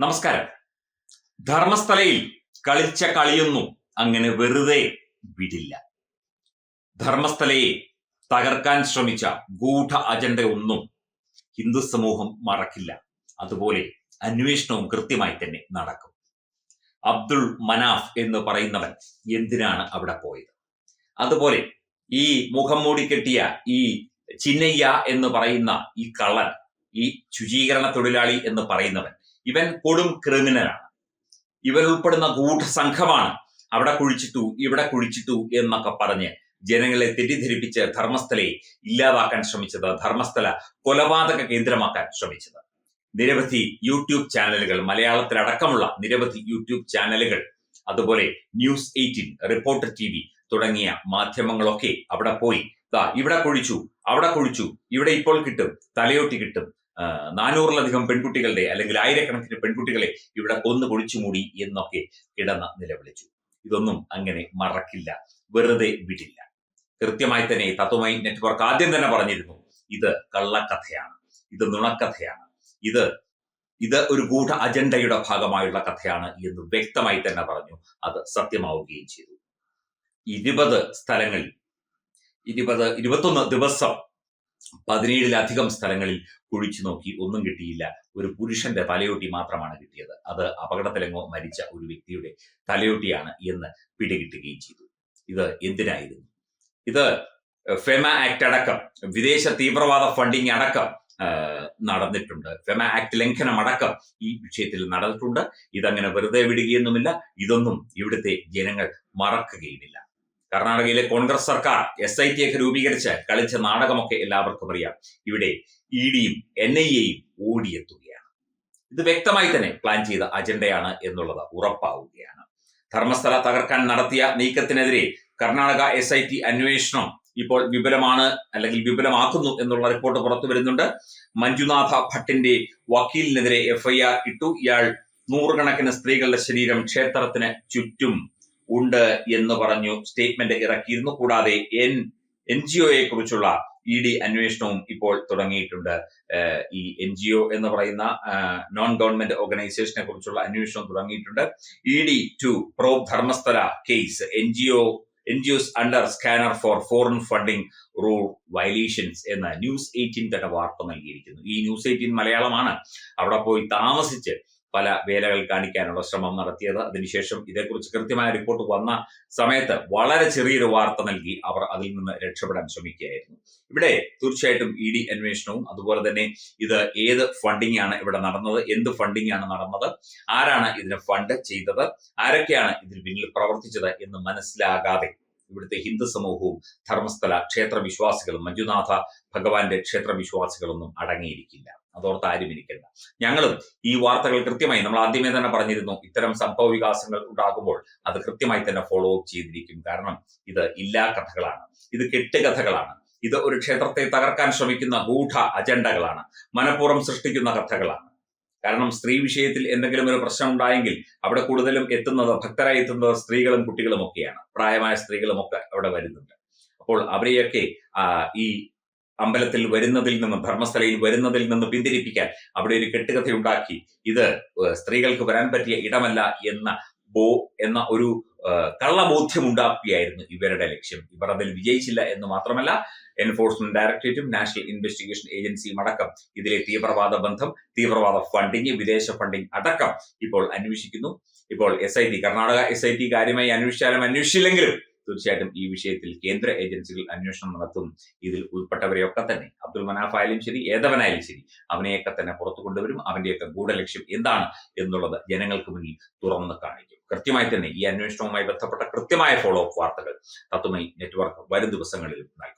നമസ്കാരം. ധർമ്മസ്ഥലയിൽ കളിച്ച കളിയൊന്നും അങ്ങനെ വെറുതെ വിടില്ല. ധർമ്മസ്ഥലയെ തകർക്കാൻ ശ്രമിച്ച ഗൂഢ അജണ്ട ഒന്നും ഹിന്ദു സമൂഹം മറക്കില്ല. അതുപോലെ അന്വേഷണവും കൃത്യമായി തന്നെ നടക്കും. അബ്ദുൾ മനാഫ് എന്ന് പറയുന്നവൻ എന്തിനാണ് അവിടെ പോയത്? അതുപോലെ ഈ മുഖം മൂടി കെട്ടിയ ഈ ചിന്നയ്യ എന്ന് പറയുന്ന ഈ കള്ളൻ ഈ ശുചീകരണ തൊഴിലാളി എന്ന് പറയുന്നവൻ ഇവൻ കൊടും ക്രിമിനലാണ്. ഇവൻ ഉൾപ്പെടുന്ന ഗൂഢസംഘമാണ് അവിടെ കുഴിച്ചിട്ടു ഇവിടെ കുഴിച്ചിട്ടു എന്നൊക്കെ പറഞ്ഞ് ജനങ്ങളെ തെറ്റിദ്ധരിപ്പിച്ച് ധർമ്മസ്ഥലയെ ഇല്ലാതാക്കാൻ ശ്രമിച്ചത് ധർമ്മസ്ഥല കൊലപാതക കേന്ദ്രമാക്കാൻ ശ്രമിച്ചത്. നിരവധി യൂട്യൂബ് ചാനലുകൾ മലയാളത്തിലടക്കമുള്ള നിരവധി യൂട്യൂബ് ചാനലുകൾ അതുപോലെ News Eighteen Reporter T V തുടങ്ങിയ മാധ്യമങ്ങളൊക്കെ അവിടെ പോയി. ദാ ഇവിടെ കുഴിച്ചു അവിടെ കുഴിച്ചു ഇവിടെ ഇപ്പോൾ കിട്ടും തലയോട്ടി കിട്ടും നാനൂറിലധികം പെൺകുട്ടികളുടെ അല്ലെങ്കിൽ ആയിരക്കണക്കിന് പെൺകുട്ടികളെ ഇവിടെ കൊന്നു പൊളിച്ചു മൂടി എന്നൊക്കെ കിടന്ന നിലവിളിച്ചു. ഇതൊന്നും അങ്ങനെ മറക്കില്ല വെറുതെ വിടില്ല. കൃത്യമായി തന്നെ തത്വമൈ നെറ്റ്വർക്ക് ആദ്യം തന്നെ പറഞ്ഞിരുന്നു ഇത് കള്ളക്കഥയാണ് ഇത് നുണക്കഥയാണ് ഇത് ഇത് ഒരു ഗൂഢ അജണ്ടയുടെ ഭാഗമായുള്ള കഥയാണ് എന്ന് വ്യക്തമായി തന്നെ പറഞ്ഞു അത് സത്യമാവുകയും ചെയ്തു. ഇരുപത് സ്ഥലങ്ങളിൽ ഇരുപത് ഇരുപത്തൊന്ന് ദിവസം പതിനേഴിലധികം സ്ഥലങ്ങളിൽ കുഴിച്ചു നോക്കി ഒന്നും കിട്ടിയില്ല. ഒരു പുരുഷന്റെ തലയോട്ടി മാത്രമാണ് കിട്ടിയത്. അത് അപകടത്തിലെങ്ങോ മരിച്ച ഒരു വ്യക്തിയുടെ തലയോട്ടിയാണ് എന്ന് പിടികിട്ടുകയും ചെയ്തു. ഇത് എന്തിനായിരുന്നു? ഇത് ഫെമ ആക്ട് അടക്കം വിദേശ തീവ്രവാദ ഫണ്ടിങ് അടക്കം നടന്നിട്ടുണ്ട്. ഫെമ ആക്ട് ലംഘനം അടക്കം ഈ വിഷയത്തിൽ നടന്നിട്ടുണ്ട്. ഇതങ്ങനെ വെറുതെ വിടുകയൊന്നുമില്ല. ഇതൊന്നും ഇവിടുത്തെ ജനങ്ങൾ മറക്കുകയുമില്ല. കർണാടകയിലെ കോൺഗ്രസ് സർക്കാർ എസ് ഐ ടി ഒക്കെ രൂപീകരിച്ച് കളിച്ച നാടകമൊക്കെ എല്ലാവർക്കും അറിയാം. ഇവിടെ ഇ ഡിയും എൻ ഐ എയും ഓടിയെത്തുകയാണ്. ഇത് വ്യക്തമായി തന്നെ പ്ലാൻ ചെയ്ത അജണ്ടയാണ് എന്നുള്ളത് ഉറപ്പാവുകയാണ്. ധർമ്മസ്ഥല തകർക്കാൻ നടത്തിയ നീക്കത്തിനെതിരെ കർണാടക എസ് ഐ ടി അന്വേഷണം ഇപ്പോൾ വിപുലമാണ് അല്ലെങ്കിൽ വിപുലമാക്കുന്നു എന്നുള്ള റിപ്പോർട്ട് പുറത്തു വരുന്നുണ്ട്. മഞ്ജുനാഥ ഭട്ടിന്റെ വക്കീലിനെതിരെ എഫ്ഐആർ ഇട്ടു. ഇയാൾ നൂറുകണക്കിന് സ്ത്രീകളുടെ ശരീരം ക്ഷേത്രത്തിന് ചുറ്റും ഉണ്ട് എന്ന് പറഞ്ഞു സ്റ്റേറ്റ്മെന്റ് ഇറക്കിയിരുന്നു. കൂടാതെ എൻ എൻ ജി ഒയെ കുറിച്ചുള്ള ഇ ഡി അന്വേഷണവും ഇപ്പോൾ തുടങ്ങിയിട്ടുണ്ട്. ഈ എൻ ജി ഒ എന്ന് പറയുന്ന നോൺ ഗവൺമെന്റ് ഓർഗനൈസേഷനെ കുറിച്ചുള്ള അന്വേഷണം തുടങ്ങിയിട്ടുണ്ട്. E D to pro Dharmasthala case N G O N G Os under scanner for foreign funding rule violations എന്ന ന്യൂസ് എയ്റ്റീൻ തന്നെ വാർത്ത നൽകിയിരിക്കുന്നു. ഈ ന്യൂസ് എയ്റ്റീൻ മലയാളമാണ്. അവിടെ പോയി താമസിച്ച് പല വേലകൾ കാണിക്കാനുള്ള ശ്രമം നടത്തിയത്. അതിനുശേഷം ഇതേക്കുറിച്ച് കൃത്യമായ റിപ്പോർട്ട് വന്ന സമയത്ത് വളരെ ചെറിയൊരു വാർത്ത നൽകി അവർ അതിൽ നിന്ന് രക്ഷപ്പെടാൻ ശ്രമിക്കുകയായിരുന്നു. ഇവിടെ തീർച്ചയായിട്ടും ഇ ഡി അന്വേഷണവും അതുപോലെ തന്നെ ഇത് ഏത് ഫണ്ടിംഗ് ആണ് ഇവിടെ നടന്നത് എന്ത് ഫണ്ടിംഗ് ആണ് നടന്നത് ആരാണ് ഇതിന് ഫണ്ട് ചെയ്തത് ആരൊക്കെയാണ് ഇതിന് പിന്നിൽ പ്രവർത്തിച്ചത് എന്ന് മനസ്സിലാകാതെ ഇവിടുത്തെ ഹിന്ദു സമൂഹവും ധർമ്മസ്ഥല ക്ഷേത്ര വിശ്വാസികളും മഞ്ജുനാഥ ഭഗവാന്റെ ക്ഷേത്ര വിശ്വാസികളൊന്നും അടങ്ങിയിരിക്കില്ല. അതോർത്ത് ആരും ഇരിക്കില്ല ഞങ്ങളും ഈ വാർത്തകൾ കൃത്യമായി നമ്മൾ ആദ്യമേ തന്നെ പറഞ്ഞിരുന്നു ഇത്തരം സംഭവ വികാസങ്ങൾ ഉണ്ടാകുമ്പോൾ അത് കൃത്യമായി തന്നെ ഫോളോ അപ്പ് ചെയ്തിരിക്കും. കാരണം ഇത് ഇല്ലാ കഥകളാണ്. ഇത് കെട്ടുകഥകളാണ് ഇത് ഒരു ക്ഷേത്രത്തെ തകർക്കാൻ ശ്രമിക്കുന്ന ഗൂഢ അജണ്ടകളാണ്. മനഃപൂർവം സൃഷ്ടിക്കുന്ന കഥകളാണ്. കാരണം സ്ത്രീ വിഷയത്തിൽ എന്തെങ്കിലും ഒരു പ്രശ്നം ഉണ്ടായെങ്കിൽ അവിടെ കൂടുതലും എത്തുന്നത് ഭക്തരായി എത്തുന്നത് സ്ത്രീകളും കുട്ടികളും ഒക്കെയാണ്. പ്രായമായ സ്ത്രീകളും ഒക്കെ അവിടെ വരുന്നുണ്ട്. അപ്പോൾ അവരെയൊക്കെ ഈ അമ്പലത്തിൽ വരുന്നതിൽ നിന്ന് ധർമ്മസ്ഥലയിൽ വരുന്നതിൽ നിന്ന് പിന്തിരിപ്പിക്കാൻ അവിടെ ഒരു കെട്ടുകഥയുണ്ടാക്കി. ഇത് സ്ത്രീകൾക്ക് വരാൻ പറ്റിയ ഇടമല്ല എന്ന ബോ എന്ന ഒരു കള്ളബോധ്യം ഉണ്ടാക്കുകയായിരുന്നു ഇവരുടെ ലക്ഷ്യം. ഇവർ അതിൽ വിജയിച്ചില്ല എന്ന് മാത്രമല്ല എൻഫോഴ്സ്മെന്റ് ഡയറക്ടറേറ്റും നാഷണൽ ഇൻവെസ്റ്റിഗേഷൻ ഏജൻസിയും അടക്കം ഇതിലെ തീവ്രവാദ ബന്ധം തീവ്രവാദ ഫണ്ടിങ് വിദേശ ഫണ്ടിങ് അടക്കം ഇപ്പോൾ അന്വേഷിക്കുന്നു. ഇപ്പോൾ S I T Karnataka S I T കാര്യമായി അന്വേഷിച്ചാലും അന്വേഷിച്ചില്ലെങ്കിലും തീർച്ചയായിട്ടും ഈ വിഷയത്തിൽ കേന്ദ്ര ഏജൻസികൾ അന്വേഷണം നടത്തും. ഇതിൽ ഉൾപ്പെട്ടവരെയൊക്കെ തന്നെ. അബ്ദുൽ മനാഫ് ആയാലും ശരി ഏതവനായാലും ശരി അവനെയൊക്കെ തന്നെ പുറത്തു കൊണ്ടുവരും. അവന്റെയൊക്കെ ഗൂഢലക്ഷ്യം എന്താണ് എന്നുള്ളത് ജനങ്ങൾക്ക് മുന്നിൽ തുറന്ന് കാണിക്കും. കൃത്യമായി തന്നെ ഈ അന്വേഷണവുമായി ബന്ധപ്പെട്ട കൃത്യമായ ഫോളോ അപ്പ് വാർത്തകൾ തത്തുമൈ നെറ്റ്വർക്ക് വരും ദിവസങ്ങളിൽ നൽകും.